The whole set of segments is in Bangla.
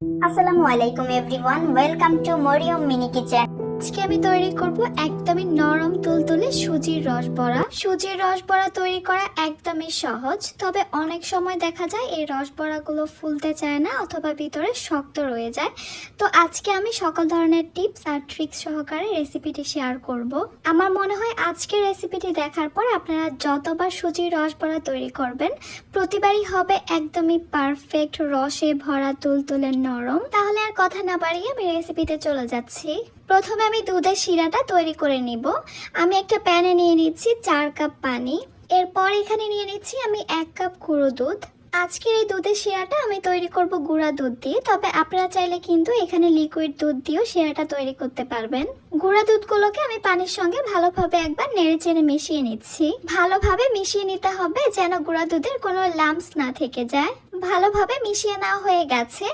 আসসালামু আলাইকুম everyone welcome to Mariyam mini kitchen আজকে আমি তৈরি করব একদমই নরম তুলতুলে সুজির রস বড়া। সুজির রস বড়া তৈরি করা একদমই সহজ, তবে অনেক সময় দেখা যায় এই রস বড়াগুলো ফুলতে চায় না অথবা ভিতরে শক্ত রয়ে যায়। তো আজকে আমি সকল ধরনের টিপস আর ট্রিক্স সহকারে রেসিপিটি শেয়ার করব। আমার মনে হয় আজকের রেসিপিটি দেখার পর আপনারা যতবার সুজির রস বড়া তৈরি করবেন, প্রতিবারই হবে একদমই পারফেক্ট রসে ভরা তুলতুলে নরম। তাহলে আর কথা না বাড়িয়ে আমি রেসিপিতে চলে যাচ্ছি। প্রথমে আমি দুধের শিরাটা তৈরি করে নিব। আমি একটা প্যানে নিয়ে নিচ্ছি চার কাপ পানি। এরপর এখানে নিয়ে নিচ্ছি আমি এক কাপ গুঁড়ো দুধ। আজকের এই দুধের শিরাটা আমি তৈরি করব গুঁড়া দুধ দিয়ে, তবে আপনারা চাইলে কিন্তু এখানে লিকুইড দুধ দিয়েও শিরাটা তৈরি করতে পারবেন। গুঁড়া দুধগুলোকে আমি পানির সঙ্গে ভালোভাবে একবার নেড়ে চেড়ে মিশিয়ে নিচ্ছি। ভালোভাবে মিশিয়ে নিতে হবে যেন গুঁড়া দুধের কোনো লাম্পস না থেকে যায়। ভালোভাবে মিশিয়ে নেওয়া হয়ে গেছে।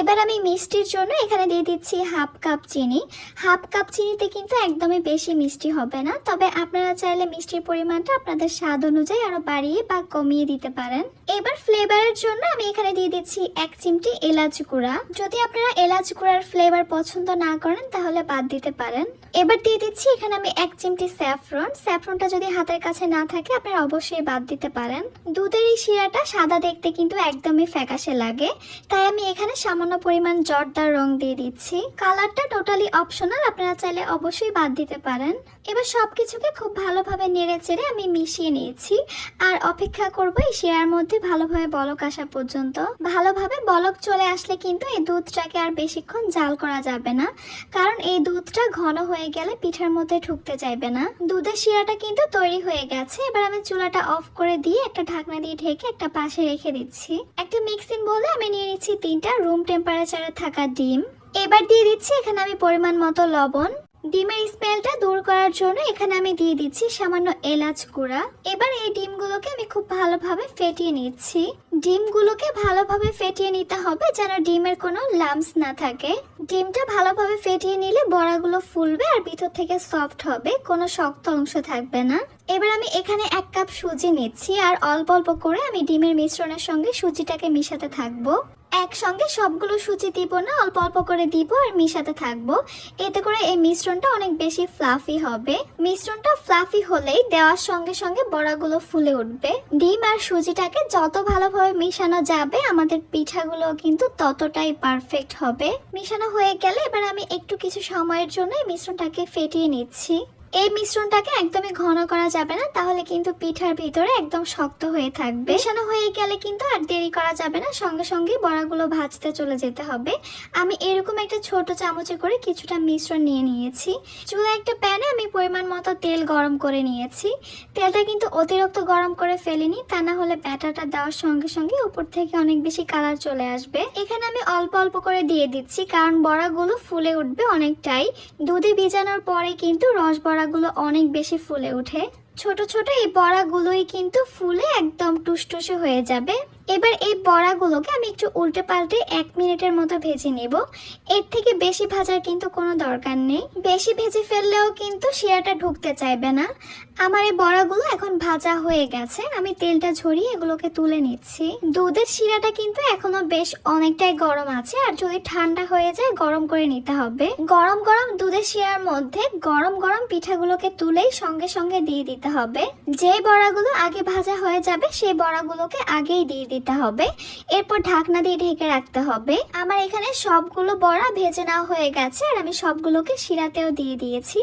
এবার আমি মিষ্টির জন্য এখানে দিয়ে দিচ্ছি হাফ কাপ চিনি। হাফ কাপ চিনিতে কিন্তু একদমই বেশি মিষ্টি হবে না, তবে আপনারা চাইলে মিষ্টির পরিমাণটা আপনাদের স্বাদ অনুযায়ী আরও বাড়িয়ে বা কমিয়ে দিতে পারেন। এবার ফ্লেভারের জন্য আমি এখানে দিয়ে দিচ্ছি এক চিমটি এলাচ গুঁড়া। যদি আপনারা এলাচ গুঁড়ার ফ্লেভার পছন্দ না করেন, তাহলে বাদ দিতে পারেন। এবার দিয়ে দিচ্ছি, এখানে আমি এক চিমটি স্যাফরন। স্যাফরনটা যদি হাতের কাছে না থাকে, আপনারা অবশ্যই বাদ দিতে পারেন। দুধের এই শিরাটা সাদা দেখতে কিন্তু একদমই ফ্যাকাশে লাগে। তাই আমি এখানে সামান্য পরিমাণ জর্দার রং দিয়ে দিচ্ছি। কালারটা টোটালি অপশনাল, আপনারা চাইলে অবশ্যই বাদ দিতে পারেন। এবার সবকিছুকে খুব ভালোভাবে নেড়ে চেড়ে আমি মিশিয়ে নিয়েছি। আর অপেক্ষা করব এই শিরার মধ্যে ভালোভাবে বলক আসা পর্যন্ত। ভালোভাবে বলক চলে আসলে কিন্তু এই দুধটাকে আর বেশিক্ষণ জাল করা যাবে না। কারণ এই দুধটা ঘন হয়ে গেলে পিঠার মধ্যে ঢুকতে চাইবে না। দুধের শিরাটা কিন্তু তৈরি হয়ে গেছে। এবার আমি চুলাটা অফ করে দিয়ে একটা ঢাকনা দিয়ে ঢেকে একটা পাশে রেখে দিচ্ছি। একটা মিক্সিং বলে আমি নিয়ে নিচ্ছি তিনটা রুম টেম্পারেচারে থাকা ডিম। এবার দিয়ে দিচ্ছি এখানে আমি পরিমাণ মতো লবণ। ডিমের স্মেলটা দূর করার জন্য এখানে আমি দিয়ে দিচ্ছি সামান্য এলাচ গুঁড়া। এবার এই ডিমগুলোকে আমি খুব ভালোভাবে ফেটিয়ে নিচ্ছি। ডিমগুলোকে ভালোভাবে ফেটিয়ে নিতে হবে যেন ডিমের কোনো লাম্পস না থাকে। ডিমটা ভালোভাবে ফেটিয়ে নিলে বড়াগুলো ফুলবে আর ভিতর থেকে সফট হবে, কোনো শক্ত অংশ থাকবে না। এবার আমি এখানে এক কাপ সুজি নিচ্ছি আর অল্প অল্প করে আমি ডিমের মিশ্রণের সঙ্গে সুজিটাকে মিশাতে থাকব। একসঙ্গে সবগুলো সুজি দিব না, অল্প অল্প করে দিব আর মিশাতে থাকব। এতে করে এই মিশ্রণটা অনেক বেশি ফ্লাফি হবে। মিশ্রণটা ফ্লাফি হলেই দেওয়ার সঙ্গে সঙ্গে বড়াগুলো ফুলে উঠবে। ডিম আর সুজিটাকে যত ভালোভাবে মিশানো যাবে, আমাদের পিঠাগুলো কিন্তু ততটাই পারফেক্ট হবে। মিশানো হয়ে গেলে এবার আমি একটু কিছু সময়ের জন্য এই মিশ্রণটাকে ফেটিয়ে নিচ্ছি। এই মিশ্রণটাকে একদমই ঘন করা যাবে না, তাহলে কিন্তু পিঠার ভিতরে একদম শক্ত হয়ে থাকবে। মেশানো হয়ে গেলে কিন্তু আর দেরি করা যাবে না, সঙ্গে সঙ্গে বড়াগুলো ভাজতে চলে যেতে হবে। আমি এরকম একটা ছোট চামচে করে কিছুটা মিশ্রণ নিয়ে নিয়েছি। চুলা একটা প্যানে আমি পরিমাণ মতো তেল গরম করে নিয়েছি। তেলটা কিন্তু অতিরিক্ত গরম করে ফেলিনি, তা না হলে ব্যাটারটা দেওয়ার সঙ্গে সঙ্গে উপর থেকে অনেক বেশি কালার চলে আসবে। এখানে আমি অল্প অল্প করে দিয়ে দিচ্ছি, কারণ বড়াগুলো ফুলে উঠবে অনেকটাই। দুধে ভিজানোর পরে কিন্তু রস বড়াগুলো অনেক বেশি ফুলে ওঠে। ছোট ছোট এই পরাগুলোই কিন্তু ফুলে একদম টুসটুসে হয়ে যাবে। এবার এই বড়াগুলোকে আমি একটু উল্টে পাল্টে এক মিনিটের মতো ভেজে নেব। এর থেকে বেশি ভাজার কিন্তু কোনো দরকার নেই। বেশি ভেজে ফেললেও কিন্তু শিরাটা ঢুকতে চাইবে না। আমার এই বড়াগুলো এখন ভাজা হয়ে গেছে। আমি তেলটা ঝরিয়ে এগুলোকে তুলে নিচ্ছি। দুধের শিরাটা কিন্তু এখনও বেশ অনেকটাই গরম আছে। আর যদি ঠান্ডা হয়ে যায়, গরম করে নিতে হবে। গরম গরম দুধের শিরার মধ্যে গরম গরম পিঠাগুলোকে তুলেই সঙ্গে সঙ্গে দিয়ে দিতে হবে। যে বড়াগুলো আগে ভাজা হয়ে যাবে, সেই বড়াগুলোকে আগেই দিয়ে দিতে হবে। এরপর ঢাকনা দিয়ে ঢেকে রাখতে হবে। আমার এখানে সবগুলো বড়া ভেজে নেওয়া হয়ে গেছে আর আমি সবগুলোকে শিরাতেও দিয়ে দিয়েছি।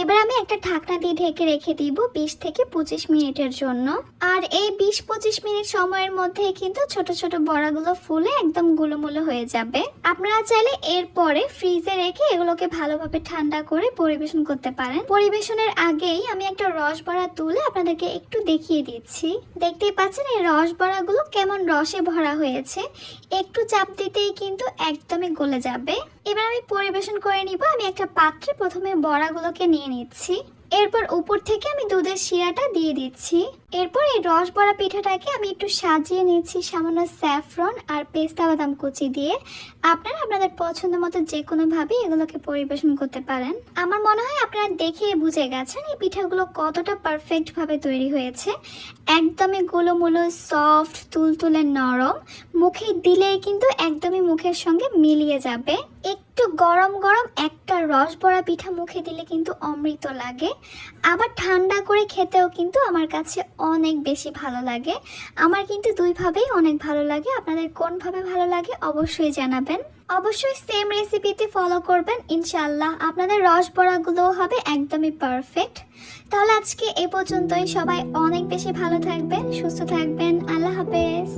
এবার আমি একটা ঢাকনা দিয়ে ঢেকে রেখে দিব বিশ থেকে পঁচিশ মিনিটের জন্য। আর এই বিশ পঁচিশ মিনিট সময়ের মধ্যে কিন্তু ছোট ছোট বড়াগুলো ফুলে একদম গুলোমুলো হয়ে যাবে। আপনারা চাইলে এরপরে ফ্রিজে রেখে এগুলোকে ভালোভাবে ঠান্ডা করে পরিবেশন করতে পারেন। পরিবেশনের আগেই আমি একটা রস বড়া তুলে আপনাদেরকে একটু দেখিয়ে দিচ্ছি। দেখতেই পাচ্ছেন এই রস বড়াগুলো কেমন রসে ভরা হয়েছে, একটু চাপ দিতেই কিন্তু একদমই গলে যাবে। এবার আমি পরিবেশন করে নিব। আমি একটা পাত্রে প্রথমে বড়াগুলোকে নিয়ে নিচ্ছি। এরপর উপর থেকে আমি দুধের শিরাটা দিয়ে দিচ্ছি। এরপর এই রস বড়া পিঠাটাকে আমি একটু সাজিয়ে নিচ্ছি সামান্য স্যাফরন আর পেস্তা বাদাম কুচি দিয়ে। আপনারা আপনাদের পছন্দ মতো যে কোনোভাবে এগুলোকে পরিবেশন করতে পারেন। আমার মনে হয় আপনারা দেখে বুঝে গেছেন এই পিঠাগুলো কতটা পারফেক্টভাবে তৈরি হয়েছে। একদমই গুলোমুলো, সফট, তুলতুলে নরম, মুখে দিলেই কিন্তু একদমই মুখের সঙ্গে মিলিয়ে যাবে। একটু গরম গরম একটা রসবড়া পিঠা মুখে দিলে কিন্তু অমৃত লাগে। আবার ঠান্ডা করে খেতেও কিন্তু আমার কাছে অনেক বেশি ভালো লাগে। আমার কিন্তু দুইভাবেই অনেক ভালো লাগে। আপনাদের কোনভাবে ভালো লাগে অবশ্যই জানাবেন। অবশ্যই সেম রেসিপিতে ফলো করবেন ইনশাল্লাহ আপনাদের রসবড়াগুলোও হবে একদমই পারফেক্ট তাহলে আজকে এ পর্যন্তই। সবাই অনেক বেশি ভালো থাকবেন, সুস্থ থাকবেন। আল্লাহ হাফেজ।